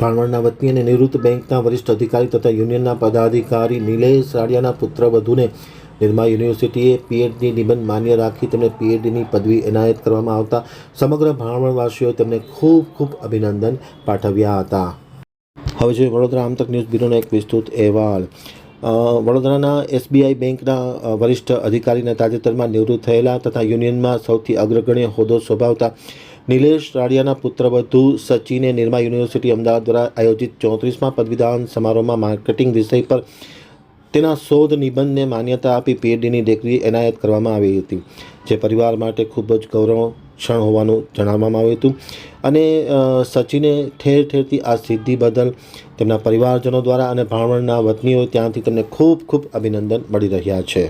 ભાણવડના વતની અને નિવૃત્ત બેંકના વરિષ્ઠ અધિકારી તથા યુનિયનના પદાધિકારી નિલેશ રાડિયાના પુત્ર વધુને નિરમા યુનિવર્સિટીએ પીએચડી નિબંધ માન્ય રાખી તેમને પીએચડીની પદવી એનાયત કરવામાં આવતા સમગ્ર ભાણવડવાસીઓએ તેમને ખૂબ ખૂબ અભિનંદન પાઠવ્યા હતા. હવે જોઈએ વડોદરા આમતક ન્યૂઝ બ્યુરોનો એક વિસ્તૃત અહેવાલ. વડોદરાના એસબીઆઈ બેંકના વરિષ્ઠ અધિકારીને તાજેતરમાં નિવૃત્ત થયેલા તથા યુનિયનમાં સૌથી અગ્રગણ્ય હોદ્દો સંભાવતા નિલેશ રાડિયાના પુત્રવધુ સચિને નિરમા યુનિવર્સિટી અમદાવાદ દ્વારા આયોજિત ચોત્રીસમાં પદવીદાન સમારોહમાં માર્કેટિંગ વિષય પર તેના શોધ નિબંધને માન્યતા આપી પીએચડીની ડિગ્રી એનાયત કરવામાં આવી હતી, જે પરિવાર માટે ખૂબ જ ગૌરવ ક્ષણ હોવાનું જણાવવામાં આવ્યું હતું. અને સચિને ઠેર ઠેરથી આ સિદ્ધિ બદલ તેમના પરિવારજનો દ્વારા અને ભાણવડના વતનીઓ ત્યાંથી તેમને ખૂબ ખૂબ અભિનંદન મળી રહ્યા છે.